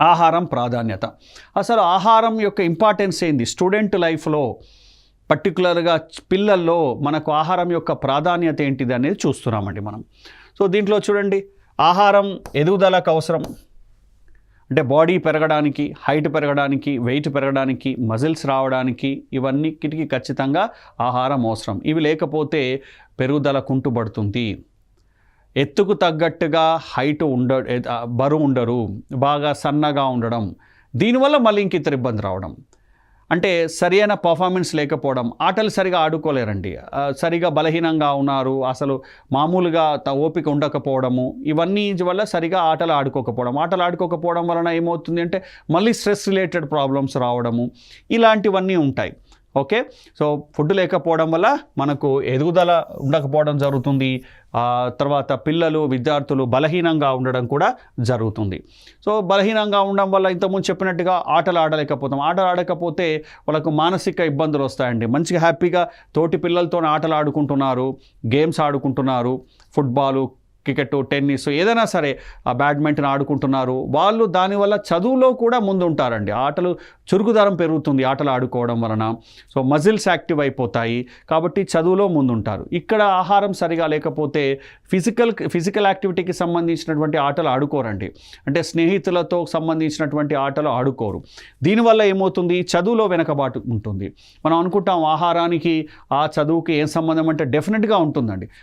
ఆహారం ప్రాధాన్యత. అసలు ఆహారం యొక్క ఇంపార్టెన్స్ ఏంది? స్టూడెంట్ లైఫ్లో పర్టికులర్గా పిల్లల్లో మనకు ఆహారం యొక్క ప్రాధాన్యత ఏంటిది అనేది చూస్తున్నామండి మనం. సో దీంట్లో చూడండి. ఆహారం ఎదుగుదలకు అవసరం. అంటే బాడీ పెరగడానికి హైట్ పెరగడానికి వెయిట్ పెరగడానికి మజిల్స్ రావడానికి ఇవన్నిటికీ ఖచ్చితంగా ఆహారం అవసరం. ఇవి లేకపోతే పెరుగుదల కుంటుపడుతుంది ఎత్తుకు తగ్గట్టుగా హైట్ ఉండ బరువు ఉండరు బాగా సన్నగా ఉండడం. దీనివల్ల మళ్ళీ ఇంక ఇతర ఇబ్బంది రావడం. అంటే సరైన పర్ఫార్మెన్స్ లేకపోవడం. ఆటలు సరిగా ఆడుకోలేరండి. సరిగా బలహీనంగా ఉన్నారు. అసలు మామూలుగా త- ఓపిక ఉండకపోవడము. ఇవన్నీ వల్ల సరిగా ఆటలు ఆడుకోకపోవడం. ఆటలు ఆడుకోకపోవడం వలన ఏమవుతుంది అంటే మళ్ళీ స్ట్రెస్ రిలేటెడ్ ప్రాబ్లమ్స్ రావడము. ఇలాంటివన్నీ ఉంటాయి. ఓకే? సో ఫుడ్ లేకపోవడం వల్ల మనకు ఎదుగుదల ఉండకపోవడం జరుగుతుంది. తర్వాత పిల్లలు విద్యార్థులు బలహీనంగా ఉండడం కూడా జరుగుతుంది. సో బలహీనంగా ఉండడం వల్ల ఇంతకుముందు చెప్పినట్టుగా ఆటలు ఆడలేకపోతాం. ఆటలు ఆడకపోతే వాళ్ళకు మానసిక ఇబ్బందులు వస్తాయండి. మంచిగా హ్యాపీగా తోటి పిల్లలతో ఆటలు ఆడుకుంటున్నారు గేమ్స్ ఆడుకుంటున్నారు ఫుట్బాలు క్రికెట్ టెన్నిస్ ఏదైనా సరే ఆ బ్యాడ్మింటన్ ఆడుకుంటున్నారు. వాళ్ళు దానివల్ల చదువులో కూడా ముందు ఉంటారండి ఆటలు చురుకుదరం పెరుగుతుంది ఆటలు ఆడుకోవడం వలన. సో మజిల్స్ యాక్టివ్ అయిపోతాయి కాబట్టి చదువులో ముందుంటారు. ఇక్కడ ఆహారం సరిగా లేకపోతే ఫిజికల్ ఫిజికల్ యాక్టివిటీకి సంబంధించినటువంటి ఆటలు ఆడుకోరండి. అంటే స్నేహితులతో సంబంధించినటువంటి ఆటలు ఆడుకోరు. దీనివల్ల ఏమవుతుంది? చదువులో వెనకబాటు ఉంటుంది. మనం అనుకుంటాం ఆహారానికి ఆ చదువుకి ఏం సంబంధం అంటే డెఫినెట్గా ఉంటుందండి.